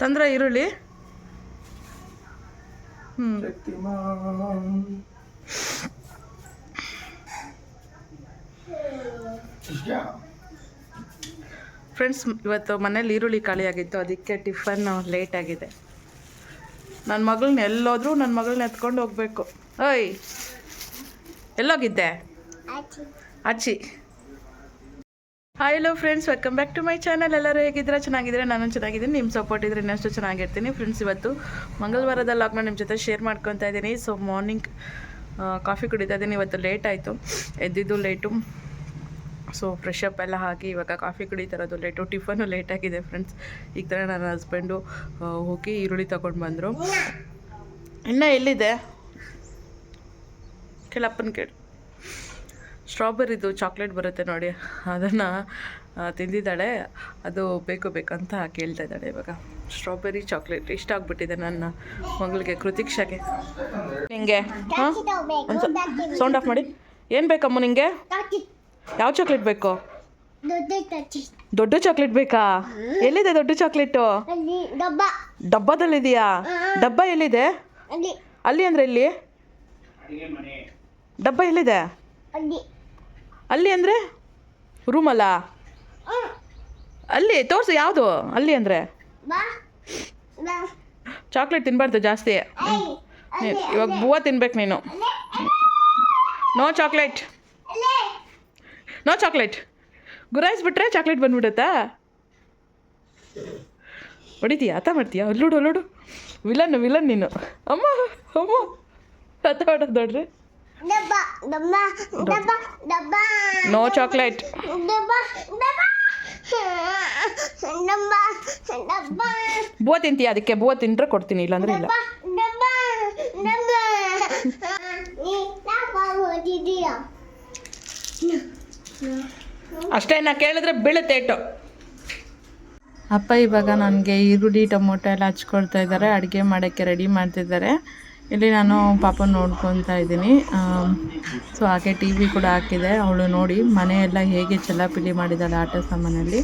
ತಂದ್ರ ಈರುಳ್ಳಿ. ಹ್ಞೂ ಫ್ರೆಂಡ್ಸ್ ಇವತ್ತು ಮನೇಲಿ ಈರುಳ್ಳಿ ಖಾಲಿಯಾಗಿತ್ತು ಅದಕ್ಕೆ ಟಿಫನ್ ಲೇಟ್ ಆಗಿದೆ. ನನ್ನ ಮಗಳನ್ನ ಎಲ್ಲೋದ್ರೂ ನನ್ನ ಮಗಳನ್ನ ಎತ್ಕೊಂಡು ಹೋಗ್ಬೇಕು. ಓಯ್ ಎಲ್ಲೋಗಿದ್ದೆ? ಅಚ್ಚಿ hi hello friends welcome back to my channel ಎಲ್ಲರೂ ಹೇಗಿದ್ರೆ ಚೆನ್ನಾಗಿದ್ರೆ ನಾನು ಚೆನ್ನಾಗಿದ್ದೀನಿ. ನಿಮ್ಮ ಸಪೋರ್ಟ್ ಇದ್ರೆ ಇನ್ನಷ್ಟು ಚೆನ್ನಾಗಿರ್ತೀನಿ ಫ್ರೆಂಡ್ಸ್ ಇವತ್ತು ಮಂಗಳವಾರದ ಲಾಗ್ನ ನಿಮ್ಮ ಜೊತೆ ಶೇರ್ ಮಾಡ್ಕೊತಾ ಇದ್ದೀನಿ. ಸೊ ಮಾರ್ನಿಂಗ್ ಕಾಫಿ ಕುಡಿತಾ ಇದ್ದೀನಿ. ಇವತ್ತು ಲೇಟ್ ಆಯಿತು. ಎದ್ದಿದ್ದು ಲೇಟು ಸೊ ಫ್ರೆಶ್ ಅಪ್ ಎಲ್ಲ ಹಾಕಿ ಇವಾಗ ಕಾಫಿ ಕುಡಿತಾ ಇರೋದು ಲೇಟು ಟಿಫನು ಲೇಟ್ ಆಗಿದೆ ಫ್ರೆಂಡ್ಸ್ ಈಗ ಥರ ನನ್ನ ಹಸ್ಬೆಂಡು ಹೋಗಿ ಈರುಳ್ಳಿ ತಗೊಂಡು ಬಂದರು. ಇನ್ನೂ ಎಲ್ಲಿದೆ? ಕೆಲಪ್ಪನ ಕೇಳಿ. ಸ್ಟ್ರಾಬೆರಿದು ಚಾಕ್ಲೇಟ್ ಬರುತ್ತೆ ನೋಡಿ. ಅದನ್ನು ತಿಂದಿದ್ದಾಳೆ. ಅದು ಬೇಕು ಬೇಕಂತ ಕೇಳ್ತಾ ಇದ್ದಾಳೆ ಇವಾಗ. ಸ್ಟ್ರಾಬೆರಿ ಚಾಕ್ಲೇಟ್ ಇಷ್ಟ ಆಗ್ಬಿಟ್ಟಿದೆ ನನ್ನ ಮಗಳಿಗೆ ಕೃತಿಕ್ಷಾಗೆ. ನಿಂಗೆ, ಹಾಂ? ಸೌಂಡ್ ಆಫ್ ಮಾಡಿ. ಏನು ಬೇಕಮ್ಮ ನಿಂಗೆ? ಯಾವ ಚಾಕ್ಲೇಟ್ ಬೇಕು? ದೊಡ್ಡ ಚಾಕ್ಲೇಟ್ ಬೇಕಾ? ಎಲ್ಲಿದೆ ದೊಡ್ಡ ಚಾಕ್ಲೇಟು? ಡಬ್ಬದಲ್ಲಿದೆಯಾ? ಡಬ್ಬ ಎಲ್ಲಿದೆ? ಅಲ್ಲಿ ಅಂದರೆ ಎಲ್ಲಿ? ಡಬ್ಬ ಎಲ್ಲಿದೆ? ಅಲ್ಲಿ ಅಂದರೆ? ರೂಮಲ್ಲ? ಅಲ್ಲಿ ತೋರಿಸು ಯಾವುದು? ಅಲ್ಲಿ ಅಂದರೆ? ಚಾಕ್ಲೇಟ್ ತಿನ್ನಬಾರ್ದು ಜಾಸ್ತಿ. ಇವಾಗ ಬೂವ ತಿನ್ಬೇಕು ನೀನು. ನೋ ಚಾಕ್ಲೇಟ್ ನೋ ಚಾಕ್ಲೇಟ್ ಗುರಾಯಿಸ್ಬಿಟ್ರೆ ಚಾಕ್ಲೇಟ್ ಬಂದ್ಬಿಡುತ್ತಾ? ಹೊಡಿತೀಯ? ಅಥ ಮಾಡ್ತೀಯಾ? ಅಲ್ಲೋಡು ಅಲ್ಲೋಡು ವಿಲನ್ ವಿಲನ್ ನೀನು. ಅಮ್ಮ ಅಮ್ಮ. ಅಥ ಮಾಡೋದು ನೋಡ್ರಿ. ನೋ ಚಾಕ್ಲೇಟ್ ಬೂವ ತಿಂತೀಯ ಅದಕ್ಕೆ? ಬೂವ ತಿಂದ್ರೆ ಕೊಡ್ತೀನಿ ಇಲ್ಲಾಂದ್ರೆ ಇಲ್ಲ. ಅಷ್ಟೇ ನಾ ಕೇಳಿದ್ರೆ ಬೀಳುತ್ತೆ ಇಟ್ಟು. ಅಪ್ಪ ಇವಾಗ ನನಗೆ ಈರುಳ್ಳಿ ಟೊಮೊಟೊ ಎಲ್ಲ ಹಚ್ಕೊಳ್ತಾ ಇದ್ದಾರೆ ಅಡುಗೆ ಮಾಡೋಕ್ಕೆ ರೆಡಿ ಮಾಡ್ತಿದ್ದಾರೆ. ಇಲ್ಲಿ ನಾನು ಪಾಪ ನೋಡ್ಕೊತಾ ಇದ್ದೀನಿ. ಸೊ ಹಾಗೆ ಟಿ ವಿ ಕೂಡ ಹಾಕಿದೆ. ಅವಳು ನೋಡಿ ಮನೆಯೆಲ್ಲ ಹೇಗೆ ಚೆಲ್ಲಾಪಿಲ್ಲಿ ಮಾಡಿದ್ದಾಳೆ ಆಟ ಸಾಮಾನಲ್ಲಿ.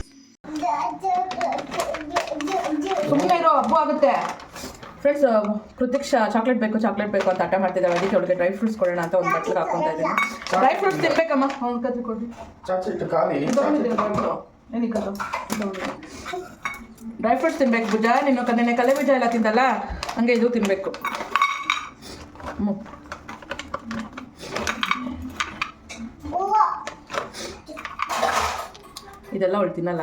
ಸುಮ್ಮನೆ ಇರೋ ಹಬ್ಬ ಆಗುತ್ತೆ. ಫ್ರೆಂಡ್ಸ್ ಕೃತಿಕ್ಷ ಚಾಕ್ಲೇಟ್ ಬೇಕು ಚಾಕ್ಲೇಟ್ ಬೇಕು ಅಂತ ಆಟ ಮಾಡ್ತಿದ್ದಾಳೆ. ಅದಕ್ಕೆ ಅವಳಿಗೆ ಡ್ರೈ ಫ್ರೂಟ್ಸ್ ಕೊಡೋಣ ಅಂತ ಒಂದು ಬಟ್ಲಿಗೆ ಹಾಕೊಂತ ಇದ್ದೀನಿ. ಡ್ರೈ ಫ್ರೂಟ್ಸ್ ತಿನ್ಬೇಕಮ್ಮ. ಅವ್ನ ಕೊಡಿ. ಚಾಚಿಟ್ಟು ಖಾಲಿ. ಡ್ರೈ ಫ್ರೂಟ್ಸ್ ತಿನ್ಬೇಕು. ಭುಜ ನೀನು ಕನ್ನೆ ಕಲೆ ಬೀಜ ಎಲ್ಲ ತಿಂದಲ್ಲ? ಹಂಗೆ ಇದು ತಿನ್ಬೇಕು. ಇದೆಲ್ಲ ಅವಳು ತಿನ್ನಲ್ಲ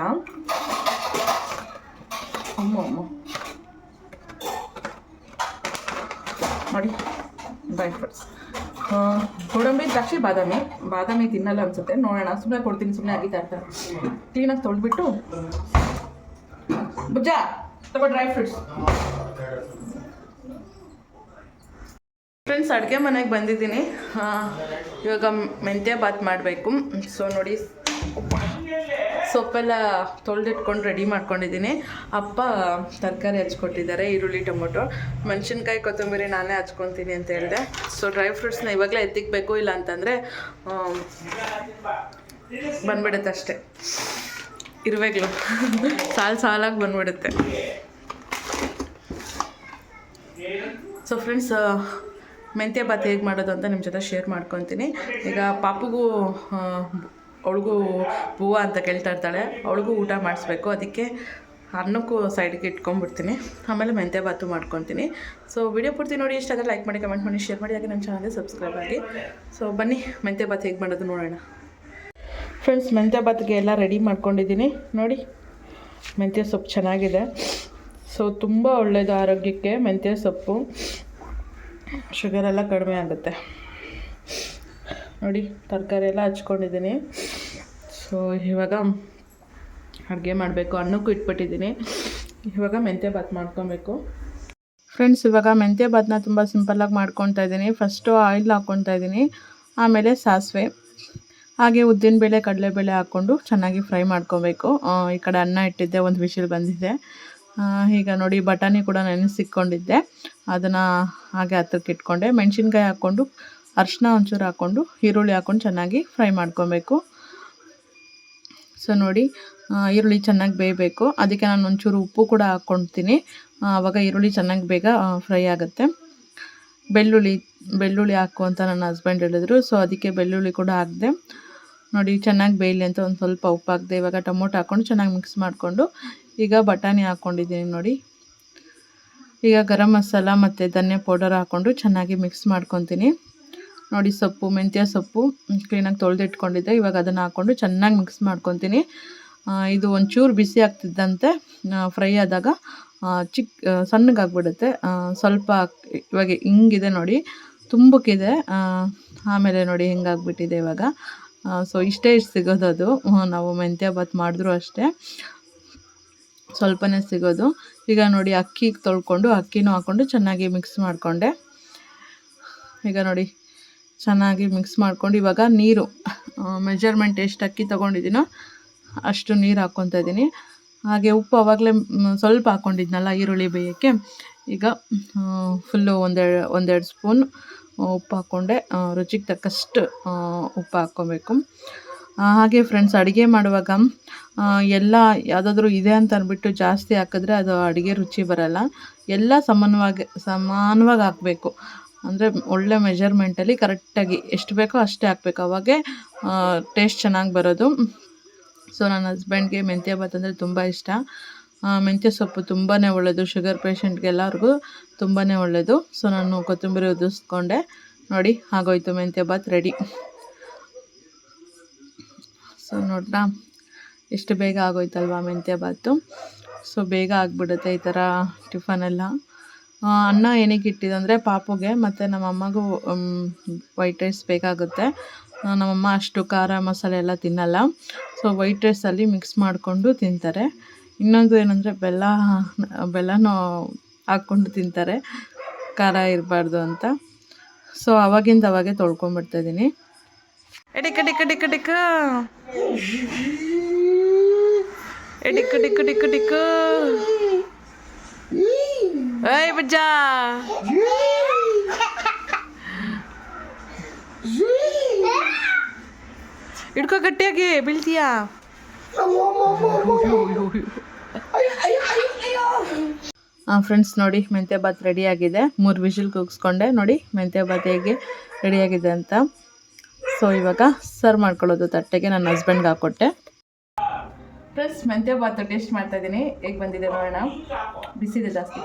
ಅಮ್ಮ ಅಮ್ಮ ನೋಡಿ ಡ್ರೈ ಫ್ರೆಂಡ್ಸ್ ಗೋಡಂಬಿ ದ್ರಾಕ್ಷಿ ಬಾದಾಮಿ ಬಾದಾಮಿ ತಿನ್ನಲ್ಲ ಅನ್ಸುತ್ತೆ ನೋಡೋಣ ಸುಮ್ಮನೆ ಕೊಡ್ತೀನಿ ಸುಮ್ಮನೆ ಆಗಿತಾ ಇರ್ತಾರೆ ಕ್ಲೀನಾಗಿ ತೊಳೆದ್ಬಿಟ್ಟು ಬುಜ್ಜ ತಗೋ ಡ್ರೈ ಫ್ರೂಟ್ಸ್ ಫ್ರೆಂಡ್ಸ್ ಅಡುಗೆ ಮನೆಗೆ ಬಂದಿದ್ದೀನಿ. ಇವಾಗ ಮೆಂತ್ಯ ಬಾತ್ ಮಾಡಬೇಕು. ಸೊ ನೋಡಿ, ಸೊಪ್ಪೆಲ್ಲ ತೊಳೆದಿಟ್ಕೊಂಡು ರೆಡಿ ಮಾಡ್ಕೊಂಡಿದ್ದೀನಿ. ಅಪ್ಪ ತರಕಾರಿ ಹಚ್ಕೊಟ್ಟಿದ್ದಾರೆ, ಈರುಳ್ಳಿ, ಟೊಮೊಟೊ. ಮೆಣಸಿನ್ಕಾಯಿ, ಕೊತ್ತಂಬರಿ ನಾನೇ ಹಚ್ಕೊತೀನಿ ಅಂತ ಹೇಳಿದೆ. ಸೊ ಡ್ರೈ ಫ್ರೂಟ್ಸ್ನ ಇವಾಗಲೇ ಎತ್ತಿಕ್ಬೇಕು, ಇಲ್ಲ ಅಂತಂದರೆ ಬಂದ್ಬಿಡುತ್ತೆ ಅಷ್ಟೇ. ಇರುವೆಗಳು ಸಾಲು ಸಾಲಾಗಿ ಬಂದ್ಬಿಡುತ್ತೆ. ಸೊ ಫ್ರೆಂಡ್ಸ್ ಮೆಂತ್ಯ ಭಾತ್ ಹೇಗೆ ಮಾಡೋದು ಅಂತ ನಿಮ್ಮ ಜೊತೆ ಶೇರ್ ಮಾಡ್ಕೊತೀನಿ. ಈಗ ಪಾಪುಗೂ ಅವಳಿಗೂ ಹೂವು ಅಂತ ಕೇಳ್ತಾ ಇರ್ತಾಳೆ. ಅವಳಿಗೂ ಊಟ ಮಾಡಿಸ್ಬೇಕು. ಅದಕ್ಕೆ ಅನ್ನಕ್ಕೂ ಸೈಡ್ಗೆ ಇಟ್ಕೊಂಡ್ಬಿಡ್ತೀನಿ. ಆಮೇಲೆ ಮೆಂತ್ಯ ಭಾತು ಮಾಡ್ಕೊತೀನಿ. ಸೊ ವಿಡಿಯೋ ಪೂರ್ತಿ ನೋಡಿ, ಇಷ್ಟ ಆದರೆ ಲೈಕ್ ಮಾಡಿ ಕಮೆಂಟ್ ಮಾಡಿ ಶೇರ್ ಮಾಡಿ, ಹಾಗೆ ನನ್ನ ಚಾನಲ್ಗೆ ಸಬ್ಸ್ಕ್ರೈಬ್ ಆಗಿ. ಸೊ ಬನ್ನಿ, ಮೆಂತ್ಯ ಭಾತ್ ಹೇಗೆ ಮಾಡೋದು ನೋಡೋಣ. ಫ್ರೆಂಡ್ಸ್ ಮೆಂತ್ಯ ಭಾತ್ಗೆ ಎಲ್ಲ ರೆಡಿ ಮಾಡ್ಕೊಂಡಿದ್ದೀನಿ. ನೋಡಿ, ಮೆಂತ್ಯ ಸೊಪ್ಪು ಚೆನ್ನಾಗಿದೆ. ಸೊ ತುಂಬ ಒಳ್ಳೆಯದು ಆರೋಗ್ಯಕ್ಕೆ ಮೆಂತ್ಯ ಸೊಪ್ಪು. ಶುಗರ್ ಎಲ್ಲ ಕಡಿಮೆ ಆಗುತ್ತೆ. ನೋಡಿ, ತರಕಾರಿ ಎಲ್ಲ ಹಚ್ಕೊಂಡಿದ್ದೀನಿ. ಸೊ ಇವಾಗ ಅಡುಗೆ ಮಾಡಬೇಕು, ಅನ್ನಕ್ಕೂ ಇಟ್ಬಿಟ್ಟಿದ್ದೀನಿ. ಇವಾಗ ಮೆಂತ್ಯ ಭಾತ್ ಮಾಡ್ಕೊಬೇಕು. ಫ್ರೆಂಡ್ಸ್ ಇವಾಗ ಮೆಂತ್ಯ ಭಾತ್ನ ತುಂಬ ಸಿಂಪಲ್ಲಾಗಿ ಮಾಡ್ಕೊತಾ ಇದ್ದೀನಿ. ಫಸ್ಟು ಆಯಿಲ್ ಹಾಕ್ಕೊತಾ ಇದ್ದೀನಿ. ಆಮೇಲೆ ಸಾಸಿವೆ. ಹಾಗೆ ಉದ್ದಿನಬೇಳೆ ಕಡಲೆಬೇಳೆ ಹಾಕ್ಕೊಂಡು ಚೆನ್ನಾಗಿ ಫ್ರೈ ಮಾಡ್ಕೊಬೇಕು. ಈ ಕಡೆ ಅನ್ನ ಇಟ್ಟಿದ್ದೆ, ಒಂದು ವಿಷಲ್ ಬಂದಿದೆ. ಈಗ ನೋಡಿ ಬಟಾಣಿ ಕೂಡ ನೆನೆಸಿಕ್ಕೊಂಡಿದ್ದೆ ಅದನ್ನು ಹಾಗೆ ಹತ್ತಿರಕ್ಕೆ ಇಟ್ಕೊಂಡೆ. ಮೆಣಸಿನ್ಕಾಯಿ ಹಾಕ್ಕೊಂಡು, ಅರಿಶಿನ ಒಂಚೂರು ಹಾಕ್ಕೊಂಡು, ಈರುಳ್ಳಿ ಹಾಕ್ಕೊಂಡು ಚೆನ್ನಾಗಿ ಫ್ರೈ ಮಾಡ್ಕೊಬೇಕು. ಸೊ ನೋಡಿ ಈರುಳ್ಳಿ ಚೆನ್ನಾಗಿ ಬೇಯಬೇಕು. ಅದಕ್ಕೆ ನಾನು ಒಂಚೂರು ಉಪ್ಪು ಕೂಡ ಹಾಕ್ಕೊಳ್ತೀನಿ ಆವಾಗ ಈರುಳ್ಳಿ ಚೆನ್ನಾಗಿ ಬೇಗ ಫ್ರೈ ಆಗುತ್ತೆ. ಬೆಳ್ಳುಳ್ಳಿ ಬೆಳ್ಳುಳ್ಳಿ ಹಾಕು ಅಂತ ನನ್ನ ಹಸ್ಬೆಂಡ್ ಹೇಳಿದ್ರು. ಸೊ ಅದಕ್ಕೆ ಬೆಳ್ಳುಳ್ಳಿ ಕೂಡ ಹಾಕಿದೆ. ನೋಡಿ, ಚೆನ್ನಾಗಿ ಬೇಯಲಿ ಅಂತ ಒಂದು ಸ್ವಲ್ಪ ಉಪ್ಪು ಹಾಕಿದೆ. ಇವಾಗ ಟೊಮೊಟೊ ಹಾಕ್ಕೊಂಡು ಚೆನ್ನಾಗಿ ಮಿಕ್ಸ್ ಮಾಡಿಕೊಂಡು ಈಗ ಬಟಾಣಿ ಹಾಕ್ಕೊಂಡಿದ್ದೀನಿ ನೋಡಿ. ಈಗ ಗರಂ ಮಸಾಲ ಮತ್ತು ಧನ್ಯ ಪೌಡರ್ ಹಾಕ್ಕೊಂಡು ಚೆನ್ನಾಗಿ ಮಿಕ್ಸ್ ಮಾಡ್ಕೊತೀನಿ. ನೋಡಿ ಸೊಪ್ಪು, ಮೆಂತ್ಯ ಸೊಪ್ಪು ಕ್ಲೀನಾಗಿ ತೊಳೆದಿಟ್ಕೊಂಡಿದ್ದೆ. ಇವಾಗ ಅದನ್ನು ಹಾಕ್ಕೊಂಡು ಚೆನ್ನಾಗಿ ಮಿಕ್ಸ್ ಮಾಡ್ಕೊತೀನಿ. ಇದು ಒಂಚೂರು ಬಿಸಿ ಆಗ್ತಿದ್ದಂತೆ ಫ್ರೈ ಆದಾಗ ಚಿಕ್ಕ ಸಣ್ಣಗಾಗ್ಬಿಡುತ್ತೆ. ಸ್ವಲ್ಪ ಇವಾಗ ಹಿಂಗಿದೆ ನೋಡಿ ತುಂಬಕ್ಕಿದೆ ಆಮೇಲೆ ನೋಡಿ ಹೆಂಗಾಗ್ಬಿಟ್ಟಿದೆ ಇವಾಗ. ಸೊ ಇಷ್ಟೇ ಇಷ್ಟು ಸಿಗೋದು ಅದು ನಾವು ಮೆಂತ್ಯ ಬಾತ್ ಮಾಡಿದ್ರು ಅಷ್ಟೇ. ಸ್ವಲ್ಪನೇ ಸಿಗೋದು. ಈಗ ನೋಡಿ ಅಕ್ಕಿ ತೊಳ್ಕೊಂಡು ಅಕ್ಕಿನೂ ಹಾಕ್ಕೊಂಡು ಚೆನ್ನಾಗಿ ಮಿಕ್ಸ್ ಮಾಡಿಕೊಂಡೆ. ಈಗ ನೋಡಿ ಚೆನ್ನಾಗಿ ಮಿಕ್ಸ್ ಮಾಡ್ಕೊಂಡು ಇವಾಗ ನೀರು ಮೆಜರ್ಮೆಂಟ್ ಎಷ್ಟು ಅಕ್ಕಿ ತೊಗೊಂಡಿದ್ದೀನೋ ಅಷ್ಟು ನೀರು ಹಾಕ್ಕೊತಾ ಇದ್ದೀನಿ. ಹಾಗೆ ಉಪ್ಪು ಆವಾಗಲೇ ಸ್ವಲ್ಪ ಹಾಕ್ಕೊಂಡಿದ್ನಲ್ಲ ಈರುಳ್ಳಿ ಬೇಯೋಕ್ಕೆ. ಈಗ ಫುಲ್ಲು ಒಂದೆರಡು ಒಂದೆರಡು ಸ್ಪೂನ್ ಉಪ್ಪು ಹಾಕ್ಕೊಂಡೆ ರುಚಿಗೆ ತಕ್ಕಷ್ಟು ಉಪ್ಪು ಹಾಕ್ಕೊಬೇಕು. ಹಾಗೆ ಫ್ರೆಂಡ್ಸ್ ಅಡುಗೆ ಮಾಡುವಾಗ ಎಲ್ಲ ಯಾವುದಾದ್ರೂ ಇದೆ ಅಂತ ಅಂದ್ಬಿಟ್ಟು ಜಾಸ್ತಿ ಹಾಕಿದ್ರೆ ಅದು ಅಡುಗೆ ರುಚಿ ಬರಲ್ಲ. ಎಲ್ಲ ಸಮಾನವಾಗಿ ಸಮಾನವಾಗಿ ಹಾಕಬೇಕು. ಅಂದರೆ ಒಳ್ಳೆ ಮೆಜರ್ಮೆಂಟಲ್ಲಿ ಕರೆಕ್ಟಾಗಿ ಎಷ್ಟು ಬೇಕೋ ಅಷ್ಟೇ ಹಾಕ್ಬೇಕು. ಅವಾಗೆ ಟೇಸ್ಟ್ ಚೆನ್ನಾಗಿ ಬರೋದು. ಸೊ ನನ್ನ ಹಸ್ಬೆಂಡ್ಗೆ ಮೆಂತ್ಯ ಭಾತ್ ಅಂದರೆ ತುಂಬ ಇಷ್ಟ. ಮೆಂತ್ಯ ಸೊಪ್ಪು ತುಂಬಾ ಒಳ್ಳೆಯದು ಶುಗರ್ ಪೇಷಂಟ್ಗೆಲ್ಲರಿಗೂ ತುಂಬಾ ಒಳ್ಳೆಯದು ಸೊ ನಾನು ಕೊತ್ತಂಬರಿ ಉದಿಸ್ಕೊಂಡೆ ನೋಡಿ, ಆಗೋಯ್ತು ಮೆಂತ್ಯ ಭಾತ್ ರೆಡಿ ಸೊ ನೋಡ್ರಾ ಎಷ್ಟು ಬೇಗ ಆಗೋಯ್ತಲ್ವಾ ಮೆಂತ್ಯ ಬಾತು ಸೊ ಬೇಗ ಆಗಿಬಿಡುತ್ತೆ ಈ ಥರ ಟಿಫನೆಲ್ಲ. ಅನ್ನ ಏನಕ್ಕೆ ಇಟ್ಟಿದ್ದಂದರೆ ಪಾಪುಗೆ ಮತ್ತು ನಮ್ಮಮ್ಮಗೂ ವೈಟ್ ರೈಸ್ ಬೇಕಾಗುತ್ತೆ. ನಮ್ಮಮ್ಮ ಅಷ್ಟು ಖಾರ ಮಸಾಲೆ ಎಲ್ಲ ತಿನ್ನಲ್ಲ. ಸೊ ವೈಟ್ ರೈಸಲ್ಲಿ ಮಿಕ್ಸ್ ಮಾಡಿಕೊಂಡು ತಿಂತಾರೆ. ಇನ್ನೊಂದು ಏನಂದರೆ ಬೆಲ್ಲ, ಬೆಲ್ಲನೂ ಹಾಕ್ಕೊಂಡು ತಿಂತಾರೆ. ಖಾರ ಇರಬಾರ್ದು ಅಂತ. ಸೊ ಅವಾಗಿಂದ ಅವಾಗೆ ತೊಳ್ಕೊಂಬಿಡ್ತಾಯಿದ್ದೀನಿ ಎಡಿಕ ಡಿಕ್ಕ ಡಿಕ್ಕ ಡಿಕ್ಕ ಎಡಿಕ ಡಿಕ್ಕ ಡಿಕ್ಕ ಡಿಕ್ಕ ಏಯ್ ಬಜ್ಜ. ಹಿಡ್ಕೋ ಗಟ್ಟಿಯಾಗಿ, ಬೀಳ್ತೀಯಾ? ಫ್ರೆಂಡ್ಸ್ ನೋಡಿ, ಮೆಂತ್ಯ ಬಾತ್ ರೆಡಿಯಾಗಿದೆ ಮೂರು ವಿಷಲ್ ಕೂಗಿಸ್ಕೊಂಡೆ. ನೋಡಿ, ಮೆಂತ್ಯ ಬಾತ್ ಹೇಗೆ ರೆಡಿಯಾಗಿದೆ ಅಂತ. ಸೊ ಇವಾಗ ಸರ್ವ್ ಮಾಡ್ಕೊಳ್ಳೋದು ತಟ್ಟೆಗೆ ನನ್ನ ಹಸ್ಬೆಂಡ್ಗೆ ಹಾಕ್ಕೊಟ್ಟೆ. ಪ್ಲಸ್ ಮೆಂತ್ಯ ಬಾತ್ ಟೇಸ್ಟ್ ಮಾಡ್ತಾ ಇದ್ದೀನಿ. ಹೇಗೆ ಬಂದಿದೆ ನೋಡೋಣ. ಬಿಸಿದೆ ಜಾಸ್ತಿ.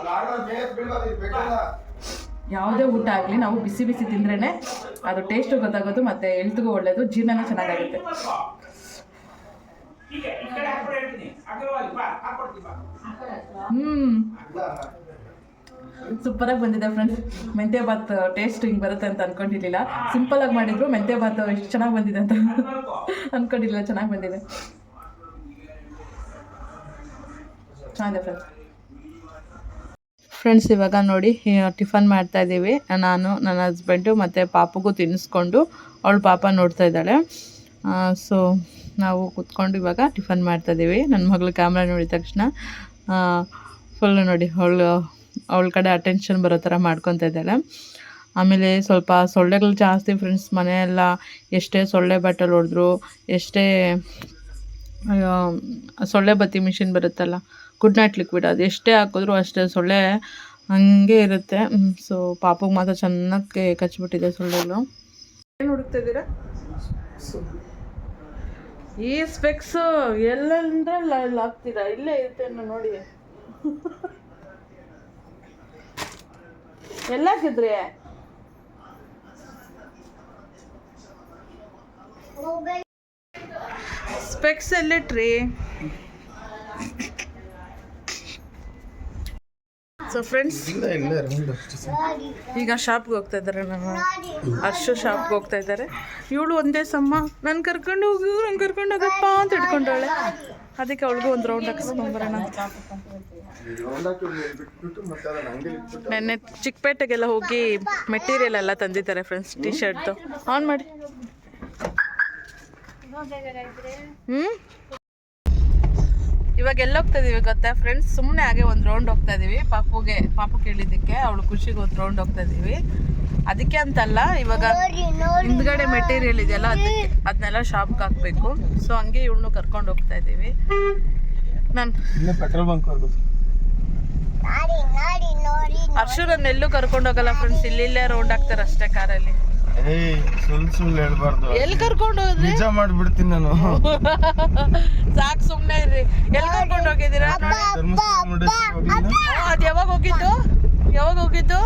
ಯಾವುದೇ ಊಟ ಆಗಲಿ ನಾವು ಬಿಸಿ ಬಿಸಿ ತಿಂದ್ರೇ ಅದು ಟೇಸ್ಟು ಗೊತ್ತಾಗೋದು ಮತ್ತು ಹೆಲ್ತ್ಗೂ ಒಳ್ಳೆಯದು ಜೀರ್ಣನೂ ಚೆನ್ನಾಗಾಗುತ್ತೆ. ಹ್ಞೂ ಸೂಪರಾಗಿ ಬಂದಿದೆ ಫ್ರೆಂಡ್ಸ್ ಮೆಂತ್ಯ ಬಾತ್ ಟೇಸ್ಟ್ ಹಿಂಗೆ ಬರುತ್ತೆ ಅಂತ ಅನ್ಕೊಂಡಿರ್ಲಿಲ್ಲ. ಸಿಂಪಲ್ ಆಗಿ ಮಾಡಿದ್ರು, ಮೆಂತ್ಯ ಬಾತ್ ಎಷ್ಟು ಚೆನ್ನಾಗಿ ಬಂದಿದೆ ಅಂತ ಅಂದ್ಕೊಂಡಿಲ್ಲ ಚೆನ್ನಾಗಿ ಬಂದಿದೆ. ಚೆನ್ನಾಗಿದೆ ಫ್ರೆಂಡ್ಸ್ ಫ್ರೆಂಡ್ಸ್ ಇವಾಗ ನೋಡಿ ಟಿಫನ್ ಮಾಡ್ತಾ ಇದ್ದೀವಿ ನಾನು, ನನ್ನ ಹಸ್ಬೆಂಡು ಮತ್ತು ಪಾಪಗೂ ತಿನ್ನಿಸ್ಕೊಂಡು ಅವಳು ಪಾಪ ನೋಡ್ತಾ ಇದ್ದಾಳೆ. ಸೊ ನಾವು ಕೂತ್ಕೊಂಡು ಇವಾಗ ಟಿಫನ್ ಮಾಡ್ತಾ ಇದ್ದೀವಿ ನನ್ನ ಮಗಳು ಕ್ಯಾಮ್ರಾ ನೋಡಿದ ತಕ್ಷಣ. ಫುಲ್ಲು ನೋಡಿ, ಅವಳು ಅವಳ ಕಡೆ ಅಟೆನ್ಷನ್ ಬರೋ ಥರ ಮಾಡ್ಕೊತಾ ಇದ್ದಾಳೆ. ಆಮೇಲೆ ಸ್ವಲ್ಪ ಸೊಳ್ಳೆಗಳು ಜಾಸ್ತಿ ಫ್ರೆಂಡ್ಸ್ ಮನೆಯೆಲ್ಲ ಎಷ್ಟೇ ಸೊಳ್ಳೆ ಬಟ್ಟಲು ಹೊಡೆದ್ರು, ಎಷ್ಟೇ ಸೊಳ್ಳೆ ಬತ್ತಿ ಮಿಷಿನ್ ಬರುತ್ತಲ್ಲ ಗುಡ್ ನೈಟ್ ಲಿಕ್ವಿಡ್ ಅದು ಎಷ್ಟೇ ಹಾಕಿದ್ರು ಅಷ್ಟೇ ಸೊಳ್ಳೆ ಹಂಗೆ ಇರುತ್ತೆ. ಸೊ ಪಾಪಗೆ ಮಾತ್ರ ಚೆನ್ನಾಗಿ ಕಚ್ಬಿಟ್ಟಿದೆ ಸೊಳ್ಳೆಗಳು. ಏನು ಹುಡುಕ್ತಾ ಈ ಸ್ಪೆಕ್ಸು ಎಲ್ಲಂದ್ರೆ ಹಾಕ್ತೀರಾ? ಇಲ್ಲೇ ಇರುತ್ತೆ ನೋಡಿ. ಎಲ್ಲ ಹಾಕಿದ್ರಿ ಸ್ಪೆಕ್ಸ್ ಎಲ್ಲಿಟ್ರಿ ಸೊ ಫ್ರೆಂಡ್ಸ್ ಈಗ ಶಾಪ್ಗೆ ಹೋಗ್ತಾ ಇದ್ದಾರೆ ನಾನು ಅರ್ಶು ಶಾಪ್ಗೆ ಹೋಗ್ತಾ ಇದ್ದಾರೆ. ಇವಳು ಒಂದೇ ಸಮ್ಮ ನಾನು ಕರ್ಕೊಂಡು ಹೋಗು, ನಾನು ಕರ್ಕೊಂಡು ಹೋಗಪ್ಪ ಅಂತ ಹಿಡ್ಕೊಂಡವಳೆ. ಅದಕ್ಕೆ ಅವಳಿಗೂ ಒಂದು ರೌಂಡ್ ಹಾಕಿಸ್ಕೊಂಬರೋಣ ನೆನ್ನೆ ಚಿಕ್ಕಪೇಟೆಗೆಲ್ಲ ಹೋಗಿ ಮೆಟೀರಿಯಲ್ ಎಲ್ಲ ತಂದಿದ್ದಾರೆ ಫ್ರೆಂಡ್ಸ್ ಟಿ ಶರ್ಟ್ದು ಆನ್ ಮಾಡಿ. ಹ್ಞೂ ಇವಾಗ ಎಲ್ಲೋಗ್ತಾ ಇದೀವಿ ಗೊತ್ತಾ ಫ್ರೆಂಡ್ಸ್ ಸುಮ್ಮನೆ ಹಾಗೆ ಒಂದು ರೌಂಡ್ ಹೋಗ್ತಾ ಇದೀವಿ. ಪಾಪುಗೆ ಪಾಪು ಕೇಳಿದ್ದಕ್ಕೆ ಅವಳು ಖುಷಿಗೆ ಒಂದು ರೌಂಡ್ ಹೋಗ್ತಾ ಇದೀವಿ. ಅದಕ್ಕೆ ಅಂತಲ್ಲ ಇವಾಗ ಹಿಂದ್ಗಡೆ ಮೆಟೀರಿಯಲ್ ಇದೆಯಲ್ಲ ಅದಕ್ಕೆ ಅದನ್ನೆಲ್ಲ ಶಾಪ್ಗೆ ಹಾಕ್ಬೇಕು. ಸೊ ಹಂಗೆ ಇವಳನ್ನು ಕರ್ಕೊಂಡು ಹೋಗ್ತಾ ಇದೀವಿ. ನಾನು ಇಲ್ಲೇ ಪೆಟ್ರೋಲ್ ಬಂಕ್ ಎಲ್ಲೂ ಕರ್ಕೊಂಡು ಹೋಗಲ್ಲ ಫ್ರೆಂಡ್ಸ್ ಇಲ್ಲಿಲ್ಲೇ ರೌಂಡ್ ಹಾಕ್ತಾರೆ ಅಷ್ಟೇ ಕಾರಲ್ಲಿ. ಏಯ್ ಸುಳ್ಳು ಸುಳ್ಳು ಹೇಳ್ಬಾರ್ದು. ಎಲ್ಲಿ ಕರ್ಕೊಂಡು ಹೋದ್ರಿ? ನಿಜ ಮಾಡ್ಬಿಡ್ತೀನಿ ನಾನು. ಸಾಕು ಸುಮ್ಮನೆ ಇರ್ರಿ ಎಲ್ಲಿ ಕರ್ಕೊಂಡು ಹೋಗಿದ್ದೀರಾ? ಅದು ಯಾವಾಗ ಹೋಗಿದ್ದು? ಯಾವಾಗ ಹೋಗಿದ್ದು?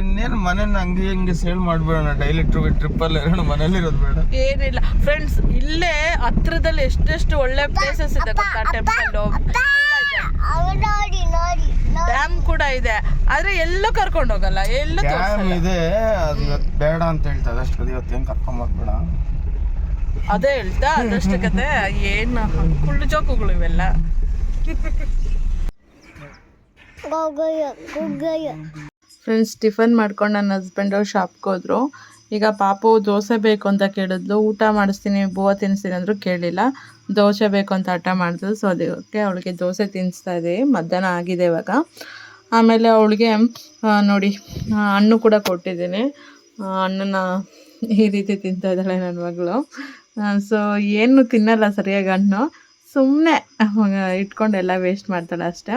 ಇನ್ನೇನು ಮನೇನ ಹಂಗೆ ಹಿಂಗೆ ಸೇಲ್ ಮಾಡಿಬಿಡೋಣ. ಡೈಲಿ ಟ್ರಿಪ್ ಅಲ್ಲಿ ಎರಡು ಮನೇಲಿ ಇರೋದು ಬೇಡ. ಏನಿಲ್ಲ. ಫ್ರೆಂಡ್ಸ್ ಇಲ್ಲೇ ಹತ್ರದಲ್ಲಿ ಎಷ್ಟೆಷ್ಟು ಒಳ್ಳೆ ಪ್ಲೇಸಸ್ ಇದೆ ಗೊತ್ತಾ? ಟೆಂಪಲ್ ನೋಡಿ ನೋಡಿ. ಡ್ಯಾಮ್ ಕೂಡ ಇದೆ. ಆದ್ರೆ ಎಲ್ಲೂ ಕರ್ಕೊಂಡು ಹೋಗಲ್ಲ ಎಲ್ಲೂ ಡ್ಯಾಮ್ ತೋರ್ಸಲ್ಲ. ಇದೆ ಅದು ಇವತ್ತು ಬೇಡ ಅಂತ ಹೇಳ್ತಾರೆ. ಅಷ್ಟು ಇವತ್ತು ಏನು ಕರ್ಕೊಂಬರ್ಬೇಡ ಅದೇ ಹೇಳ್ತಾ ಅದಷ್ಟು ಕತೆ ಏನು ಕುಳ್ಳು ಜೋಕುಗಳು ಇವೆಲ್ಲ. ಫ್ರೆಂಡ್ಸ್ ಟಿಫನ್ ಮಾಡ್ಕೊಂಡು ನನ್ನ ಹಸ್ಬೆಂಡು ಶಾಪ್ಗೆ ಹೋದ್ರು. ಈಗ ಪಾಪು ದೋಸೆ ಬೇಕು ಅಂತ ಕೇಳಿದ್ಲು, ಊಟ ಮಾಡಿಸ್ತೀನಿ, ಬೂವ ತಿನ್ನಿಸ್ತೀನಿ ಅಂದರೂ ಕೇಳಿಲ್ಲ. ದೋಸೆ ಬೇಕು ಅಂತ ಹಠ ಮಾಡಿದ್ಲು ಸೊ ಅದಕ್ಕೆ ಅವಳಿಗೆ ದೋಸೆ ತಿನ್ನಿಸ್ತಾ ಇದ್ದೀವಿ ಮಧ್ಯಾಹ್ನ ಆಗಿದೆ ಇವಾಗ. ಆಮೇಲೆ ಅವಳಿಗೆ ನೋಡಿ ಹಣ್ಣು ಕೂಡ ಕೊಟ್ಟಿದ್ದೀನಿ. ಹಣ್ಣನ್ನ ಈ ರೀತಿ ತಿಂತಾ ಇದ್ದಾಳೆ ನನ್ನ ಮಗಳು. ಸೊ ಏನು ತಿನ್ನಲ್ಲ ಸರಿಯಾಗಿ ಹಣ್ಣು. ಸುಮ್ಮನೆ ಇಟ್ಕೊಂಡು ಎಲ್ಲ ವೇಸ್ಟ್ ಮಾಡ್ತಾಳೆ ಅಷ್ಟೇ.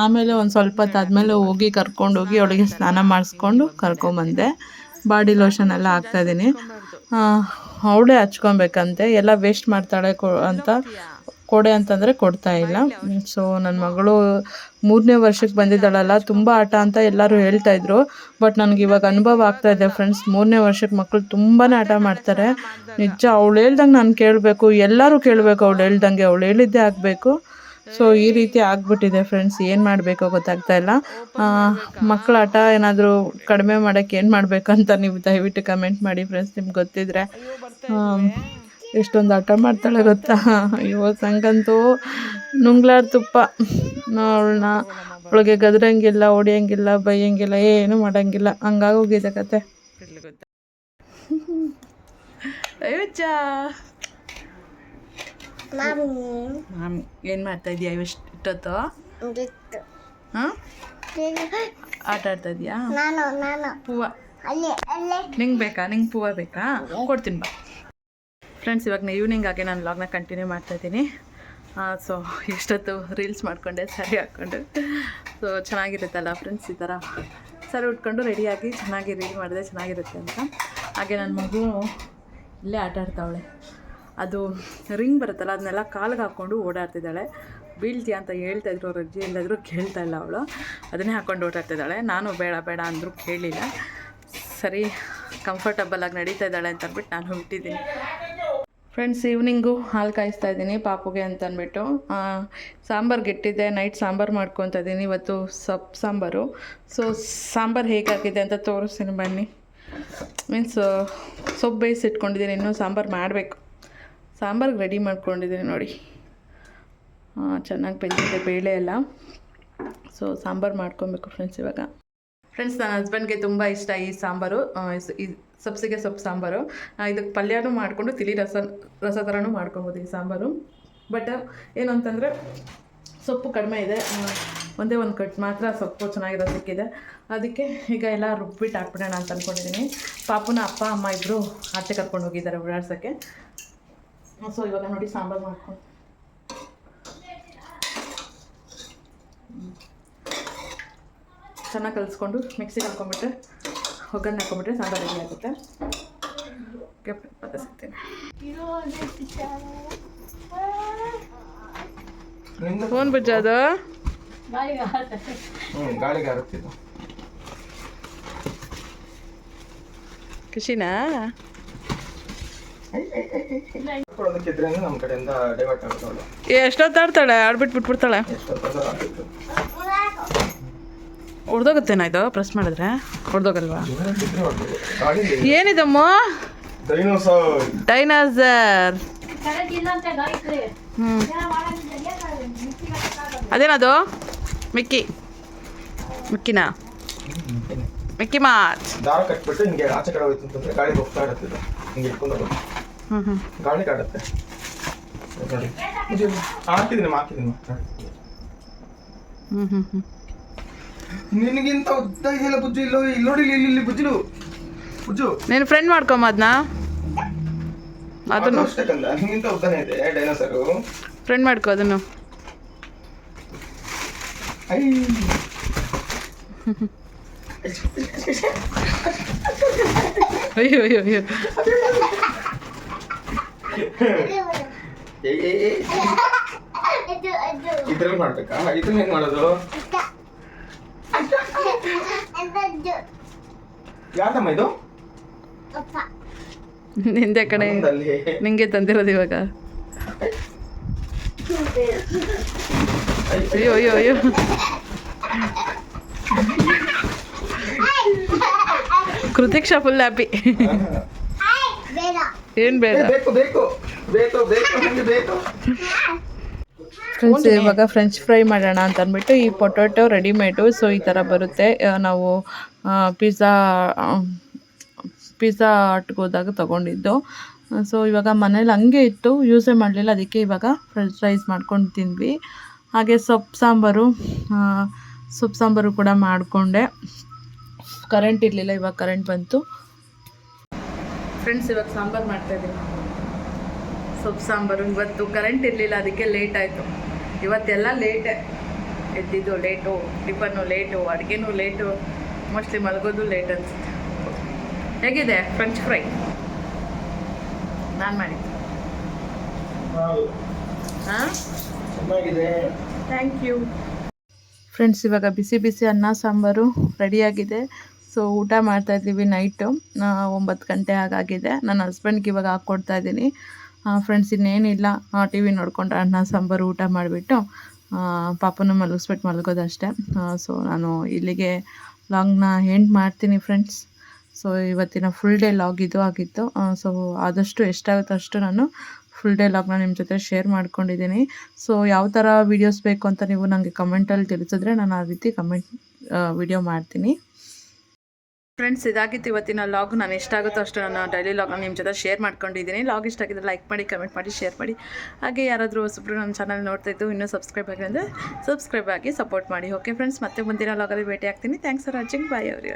ಆಮೇಲೆ ಒಂದು ಸ್ವಲ್ಪ ಹೊತ್ತಾದ್ಮೇಲೆ ಹೋಗಿ ಕರ್ಕೊಂಡೋಗಿ ಅವಳಿಗೆ ಸ್ನಾನ ಮಾಡಿಸ್ಕೊಂಡು ಕರ್ಕೊಂಬಂದೆ. ಬಾಡಿ ಲೋಷನ್ ಎಲ್ಲ ಹಾಕ್ತಾಯಿದ್ದೀನಿ ಅವಳೇ ಹಚ್ಕೊಬೇಕಂತೆ. ಎಲ್ಲ ವೇಸ್ಟ್ ಮಾಡ್ತಾಳೆ ಕೊ ಅಂತ ಕೊಡೆ ಅಂತಂದರೆ ಕೊಡ್ತಾ ಇಲ್ಲ. ಸೊ ನನ್ನ ಮಗಳು ಮೂರನೇ ವರ್ಷಕ್ಕೆ ಬಂದಿದ್ದಾಳಲ್ಲ, ತುಂಬ ಆಟ ಅಂತ ಎಲ್ಲರೂ ಹೇಳ್ತಾ ಇದ್ರು. ಬಟ್ ನನಗೆ ಇವಾಗ ಅನುಭವ ಆಗ್ತಾ ಇದೆ ಫ್ರೆಂಡ್ಸ್ ಮೂರನೇ ವರ್ಷಕ್ಕೆ ಮಕ್ಕಳು ತುಂಬಾ ಆಟ ಮಾಡ್ತಾರೆ. ನಿಜ, ಅವಳು ಹೇಳ್ದಂಗೆ ನಾನು ಕೇಳಬೇಕು. ಎಲ್ಲರೂ ಕೇಳಬೇಕು ಅವಳು ಹೇಳ್ದಂಗೆ. ಅವಳು ಹೇಳಿದ್ದೇ ಆಗಬೇಕು. ಸೊ ಈ ರೀತಿ ಆಗ್ಬಿಟ್ಟಿದೆ ಫ್ರೆಂಡ್ಸ್ ಏನು ಮಾಡಬೇಕೋ ಗೊತ್ತಾಗ್ತಾ ಇಲ್ಲ. ಮಕ್ಕಳ ಆಟ ಏನಾದರೂ ಕಡಿಮೆ ಮಾಡೋಕ್ಕೆ ಏನು ಮಾಡಬೇಕು ಅಂತ ನೀವು ದಯವಿಟ್ಟು ಕಮೆಂಟ್ ಮಾಡಿ ಫ್ರೆಂಡ್ಸ್ ನಿಮ್ಗೆ ಗೊತ್ತಿದ್ರೆ ಎಷ್ಟೊಂದು ಆಟ ಮಾಡ್ತಾಳೆ ಗೊತ್ತಾ? ಅಯ್ಯೋ ಸಂಗಂತೂ ನುಂಗ್ಲಾರ ತುಪ್ಪ. ಅವಳನ್ನ ಅವಳಿಗೆ ಗದ್ರಂಗಿಲ್ಲ, ಹೊಡಿಯಂಗಿಲ್ಲ, ಬೈಯಂಗಿಲ್ಲ, ಏನು ಮಾಡಂಗಿಲ್ಲ. ಹಂಗಾಗೋಗಿದೆ ಕತೆ. ಅಯ್ಯೋಚ್ಚ ಮಾಮಿ. ಮಾಮಿ ಏನು ಮಾಡ್ತಾ ಇದೀಯಾ? ಇಷ್ಟು ಇಟ್ಟೊತ್ತು ಒಂದಿತ್ತು. ಹಾಂ? ಆಟ ಆಡ್ತಾ ಇದೀಯಾ? ನಾನು ನಾನು. ಹೂವ ನಿಂಗೆ ಬೇಕಾ? ನಿಂಗೆ ಪೂವ ಬೇಕಾ? ಕೊಡ್ತೀನಿ ಬಾ. ಫ್ರೆಂಡ್ಸ್ ಇವಾಗ ಈವ್ನಿಂಗ್ ಆಗಿ ನಾನು ಲಾಗ್ನ ಕಂಟಿನ್ಯೂ ಮಾಡ್ತಾ ಮಾಡ್ತಾಯಿದ್ದೀನಿ ಸೊ ಎಷ್ಟೊತ್ತು ರೀಲ್ಸ್ ಮಾಡಿಕೊಂಡೆ ಸರಿ ಹಾಕ್ಕೊಂಡು ಸೊ ಚೆನ್ನಾಗಿರುತ್ತಲ್ಲ ಫ್ರೆಂಡ್ಸ್ ಈ ಥರ ಸರಿ ಉಟ್ಕೊಂಡು ರೆಡಿಯಾಗಿ ಚೆನ್ನಾಗಿ ರೀಲ್ ಮಾಡಿದೆ ಚೆನ್ನಾಗಿರುತ್ತೆ ಅಂತ. ಹಾಗೆ ನನ್ನ ಮಗು ಇಲ್ಲೇ ಆಟ ಆಡ್ತಾವಳೆ. ಅದು ರಿಂಗ್ ಬರುತ್ತಲ್ಲ, ಅದನ್ನೆಲ್ಲ ಕಾಲಿಗೆ ಹಾಕ್ಕೊಂಡು ಓಡಾಡ್ತಿದ್ದಾಳೆ. ಬೀಳ್ತೀಯ ಅಂತ ಹೇಳ್ತಾ ಇದ್ರು, ಅವ್ರ ಅಜ್ಜಿ ಎಲ್ಲಾದರೂ ಕೇಳ್ತಾ ಇಲ್ಲ ಅವಳು. ಅದನ್ನೇ ಹಾಕ್ಕೊಂಡು ಓಡಾಡ್ತಿದ್ದಾಳೆ. ನಾನು ಬೇಡ ಬೇಡ ಅಂದರೂ ಕೇಳಿಲ್ಲ. ಸರಿ ಕಂಫರ್ಟಬಲ್ ಆಗಿ ನಡೀತಾ ಇದ್ದಾಳೆ ಅಂತ ಅಂದ್ಬಿಟ್ಟು ನಾನು ಬಿಟ್ಟಿದ್ದೀನಿ ಫ್ರೆಂಡ್ಸ್ ಈವ್ನಿಂಗು ಹಾಲು ಕಾಯಿಸ್ತಾ ಇದ್ದೀನಿ ಪಾಪುಗೆ ಅಂತ ಅಂದ್ಬಿಟ್ಟು. ಸಾಂಬಾರು ಗೆಟ್ಟಿದ್ದೆ ನೈಟ್ ಸಾಂಬಾರು ಮಾಡ್ಕೊತಾ ಇದ್ದೀನಿ ಇವತ್ತು ಸೊಪ್ಪು ಸಾಂಬಾರು. ಸೊ ಸಾಂಬಾರು ಹೇಗಾಗಿದೆ ಅಂತ ತೋರಿಸ್ತೀನಿ ಬನ್ನಿ. ಮೀನ್ಸ್ ಸೊಪ್ಪು ಬೇಯಿಸಿಟ್ಕೊಂಡಿದ್ದೀನಿ, ಇನ್ನೂ ಸಾಂಬಾರು ಮಾಡಬೇಕು. ಸಾಂಬಾರ್ಗೆ ರೆಡಿ ಮಾಡ್ಕೊಂಡಿದ್ದೀನಿ ನೋಡಿ. ಚೆನ್ನಾಗಿ ಬೆಂದಿದೆ ಬೇಳೆ ಎಲ್ಲ. ಸೊ ಸಾಂಬಾರು ಮಾಡ್ಕೊಬೇಕು ಫ್ರೆಂಡ್ಸ್ ಇವಾಗ. ಫ್ರೆಂಡ್ಸ್ ನನ್ನ ಹಸ್ಬೆಂಡ್ಗೆ ತುಂಬ ಇಷ್ಟ ಈ ಸಾಂಬಾರು. ಈ ಸಬ್ಸಿಗೆ ಸೊಪ್ಪು ಸಾಂಬಾರು. ಇದಕ್ಕೆ ಪಲ್ಯನೂ ಮಾಡಿಕೊಂಡು ತಿಳಿ ರಸ ರಸ ಥರನೂ ಮಾಡ್ಕೊಬೋದು ಈ ಸಾಂಬಾರು. ಬಟ್ ಏನು ಅಂತಂದರೆ ಸೊಪ್ಪು ಕಡಿಮೆ ಇದೆ. ಒಂದೇ ಒಂದು ಕಟ್ ಮಾತ್ರ ಸೊಪ್ಪು ಚೆನ್ನಾಗಿರೋ ಸಿಕ್ಕಿದೆ. ಅದಕ್ಕೆ ಈಗ ಎಲ್ಲ ರುಬ್ಬಿಟ್ಟು ಹಾಕ್ಬಿಡೋಣ ಅಂತ ಅಂದ್ಕೊಂಡಿದ್ದೀನಿ ಪಾಪುನ ಅಪ್ಪ, ಅಮ್ಮ ಇಬ್ಬರು ಆಚೆ ಕರ್ಕೊಂಡು ಹೋಗಿದ್ದಾರೆ ಓಡಾಡ್ಸೋಕ್ಕೆ. ಸೊ ಇವಾಗ ನೋಡಿ ಸಾಂಬಾರು ಮಾಡ್ಕೊಂಡು ಚೆನ್ನಾಗಿ ಕಲಿಸ್ಕೊಂಡು ಮಿಕ್ಸಿಗೆ ಹಾಕ್ಕೊಂಬಿಟ್ರೆ ಒಗ್ಗರಣೆ ಹಾಕ್ಕೊಂಬಿಟ್ರೆ ಸಾಂಬಾರು ರೆಡಿ ಆಗುತ್ತೆ. ಓಕೆ ಮತ್ತೆ ಸಿಗ್ತೀನಿ ಫೋನ್ ಬುಜ್ಜ ಅದು? ಗಾಳಿಗೆ ಖುಷಿನಾ? ಕೊಡೋದಕ್ಕಿದ್ರೆ ನಮ್ಮ ಕಡೆಯಿಂದ ಡೈವರ್ಟ್ ಆಗೋದು ಎಷ್ಟೊತ್ತಾಡ್ತಾಳೆ ಆಡ್ಬಿಟ್ಟು ಬಿಟ್ಬಿಡ್ತಾಳೆ. ಆಗ್ತಿತ್ತು ಹೊಡ್ದೋಗುತ್ತೇನಾ ಇದು ಪ್ರೆಸ್ ಮಾಡಿದ್ರೆ? ಹೊಡ್ದೋಗಲ್ವಾ ಏನಿದಮ್ಮ? ಡೈನೋಸರ್ ಹ್ಞೂ ಅದೇನದು? ಮಿಕ್ಕಿ. ಮಿಕ್ಕಿನಾ? ಮಿಕ್ಕಿ ಮಾತ್ ದಾರ ಕಟ್ಬಿಟ್ಟು ಹಿಂಗೆ ಆಚೆ ಕಡೆ ಹೋಯ್ತು ಅಂತಂದ್ರೆ ಗಾಳಿ ಹೋಗ್ತಾ ಇರುತ್ತೆ ಹಿಂಗೆ ಇಟ್ಕೊಂಡು ಹೋಗೋದು ಹ್ಞೂ ಹ್ಞೂ ಗಾಳಿ ಕಾಡುತ್ತೆ. ನೋಡಿ ಹಾಕಿದ್ದೀನಿ ಹಾಕಿದ್ದೀನಿ ಹ್ಞೂ ಹ್ಞೂ ಹ್ಞೂ ನಿನಗಿಂತ ಉದ್ದ ಇದೆಯಲ್ಲ ಬುಜ್ಜು ಇಲ್ಲೋ ಇಲ್ಲಿ ನೋಡಿ ಇಲ್ಲಿ ಇಲ್ಲಿ ಬುಜ್ಜು. ಬುಜ್ಜು. ನೀನು ಫ್ರೆಂಡ್ ಮಾಡ್ಕೊಂಬ ಅದನ್ನ ಅದು ಅದನ್ನು. ಅಷ್ಟೇ ಕಂದ. ನಿನಗಿಂತ ಉದ್ದನೇ ಇದೆ ಡೈನೋಸರು ಫ್ರೆಂಡ್ ಮಾಡ್ಕೋ ಅದನ್ನು. ಐ. ಅಯ್ಯೋ ಅಯ್ಯೋ. ಅಯ್ಯೋ. ಇದ್ರಲ್ಲಿ ಮಾಡ್ಬೇಕಾ? ಇದನ್ನ ಹೆಂಗ್ ಮಾಡೋದು? ಇದು ಯಾಕಮ್ಮ ಇದು? ಅಪ್ಪ ನಿಂದೆ ಕಡೆ ಒಂದಲ್ಲಿ ನಿಂಗೆ ತಂದಿರೋದು ಇವಾಗ. ಅಯ್ಯೋ ಅಯ್ಯೋ ಅಯ್ಯೋ. ಕೃತಿಕ್ಷಾ ಫುಲ್ ಹ್ಯಾಪಿ ಬೇಡ ಏನು ಬೇಡ. ಬೇಕು ಬೇಕು. ಬೇಕು ಬೇಕು ನನಗೆ ಬೇಕು. ಫ್ರೆಂಡ್ಸ್ ಇವಾಗ ಫ್ರೆಂಚ್ ಫ್ರೈ ಮಾಡೋಣ ಅಂತ ಅಂದ್ಬಿಟ್ಟು ಈ ಪೊಟೊಟೊ ರೆಡಿಮೇಡು ಸೊ ಈ ಥರ ಬರುತ್ತೆ. ನಾವು ಪಿಜ್ಜಾ ಪಿಜ್ಜಾ ಹೋದಾಗ ತೊಗೊಂಡಿದ್ದು. ಸೊ ಇವಾಗ ಮನೇಲಿ ಹಂಗೆ ಇತ್ತು. ಯೂಸೇ ಮಾಡಲಿಲ್ಲ. ಅದಕ್ಕೆ ಇವಾಗ ಫ್ರೆಂಚ್ ಫ್ರೈಸ್ ಮಾಡ್ಕೊಂಡು ತಿಂದ್ವಿ. ಹಾಗೆ ಸೊಪ್ಪು ಸಾಂಬಾರು ಸೊಪ್ಪು ಸಾಂಬಾರು ಕೂಡ ಮಾಡಿಕೊಂಡೆ. ಕರೆಂಟ್ ಇರಲಿಲ್ಲ ಇವಾಗ ಕರೆಂಟ್ ಬಂತು. ಫ್ರೆಂಡ್ಸ್ ಇವಾಗ ಸಾಂಬಾರು ಮಾಡ್ತಾಯಿದ್ದೀನಿ ಸೊಪ್ಪು ಸಾಂಬಾರು. ಇವತ್ತು ಕರೆಂಟ್ ಇರಲಿಲ್ಲ ಅದಕ್ಕೆ ಲೇಟ್ ಆಯಿತು. ಇವತ್ತೆಲ್ಲ ಲೇಟೇ ಎದ್ದಿದ್ದು ಲೇಟು ಟಿಫನ್ನು ಲೇಟು ಅಡುಗೆನೂ ಲೇಟು ಮೋಸ್ಟ್ಲಿ ಮಲಗೋದು ಲೇಟ್ ಅನಿಸುತ್ತೆ. ಹೇಗಿದೆ ಫ್ರೆಂಚ್ ಫ್ರೈ ನಾನು ಮಾಡಿದ್ದು. ಹಾಂ? ಥ್ಯಾಂಕ್ ಯು ಫ್ರೆಂಡ್ಸ್ ಇವಾಗ ಬಿಸಿ ಬಿಸಿ ಅನ್ನ ಸಾಂಬಾರು ರೆಡಿಯಾಗಿದೆ ಸೊ ಊಟ ಮಾಡ್ತಾ ಇದ್ದೀವಿ ನೈಟು ಒಂಬತ್ತು ಗಂಟೆ ಹಾಗಾಗಿದೆ. ನನ್ನ ಹಸ್ಬೆಂಡ್ಗೆ ಇವಾಗ ಹಾಕ್ಕೊಡ್ತಾ ಇದ್ದೀನಿ. ಫ್ರೆಂಡ್ಸ್ ಇನ್ನೇನಿಲ್ಲ. ಟಿ ವಿ ನೋಡ್ಕೊಂಡು ಅನ್ನ, ಸಾಂಬಾರು, ಊಟ ಮಾಡಿಬಿಟ್ಟು ಪಾಪನ ಮಲಗಿಸ್ಬಿಟ್ಟು ಮಲಗೋದಷ್ಟೇ. ಸೊ ನಾನು ಇಲ್ಲಿಗೆ ಲಾಗ್ನ ಎಂಡ್ ಮಾಡ್ತೀನಿ ಫ್ರೆಂಡ್ಸ್ ಸೊ ಇವತ್ತಿನ ಫುಲ್ ಡೇ ಲಾಗ್ ಇದು ಆಗಿತ್ತು. ಸೊ ಆದಷ್ಟು ಎಷ್ಟಾಗುತ್ತೋ ಅಷ್ಟು ನಾನು ಫುಲ್ ಡೇ ಲಾಗ್ನ ನಿಮ್ಮ ಜೊತೆ ಶೇರ್ ಮಾಡ್ಕೊಂಡಿದ್ದೀನಿ. ಸೊ ಯಾವ ಥರ ವೀಡಿಯೋಸ್ ಬೇಕು ಅಂತ ನೀವು ನನಗೆ ಕಮೆಂಟಲ್ಲಿ ತಿಳಿಸಿದ್ರೆ ನಾನು ಆ ರೀತಿ ಕಮೆಂಟ್ ವಿಡಿಯೋ ಮಾಡ್ತೀನಿ. ಫ್ರೆಂಡ್ಸ್ ಇದಾಗಿತ್ತು ಇವತ್ತಿನ ಲಾಗ್ ನಾನು ಎಷ್ಟಾಗುತ್ತೋ ಅಷ್ಟು ನಾನು ಡೈಲಿ ಲಾಗ್ನ ನಿಮ್ಮ ಜೊತೆ ಶೇರ್ ಮಾಡ್ಕೊಂಡಿದ್ದೀನಿ. ಲಾಗ್ ಇಷ್ಟ ಆಗಿದ್ರೆ ಲೈಕ್ ಮಾಡಿ ಕಮೆಂಟ್ ಮಾಡಿ ಶೇರ್ ಮಾಡಿ. ಹಾಗೆ ಯಾರಾದರೂ ಹೊಸಬ್ರು ನನ್ನ ಚಾನಲ್ ನೋಡ್ತಾ ಇದ್ದು ಇನ್ನೂ ಸಬ್ಸ್ಕ್ರೈಬ್ ಆಗಿದ್ರೆ ಸಬ್ಸ್ಕ್ರೈಬ್ ಆಗಿ ಸಪೋರ್ಟ್ ಮಾಡಿ. ಓಕೆ ಫ್ರೆಂಡ್ಸ್ ಮತ್ತೆ ಮುಂದಿನ ಲಾಗಲ್ಲಿ ಭೇಟಿ ಆಗ್ತೀನಿ thanks for watching bye every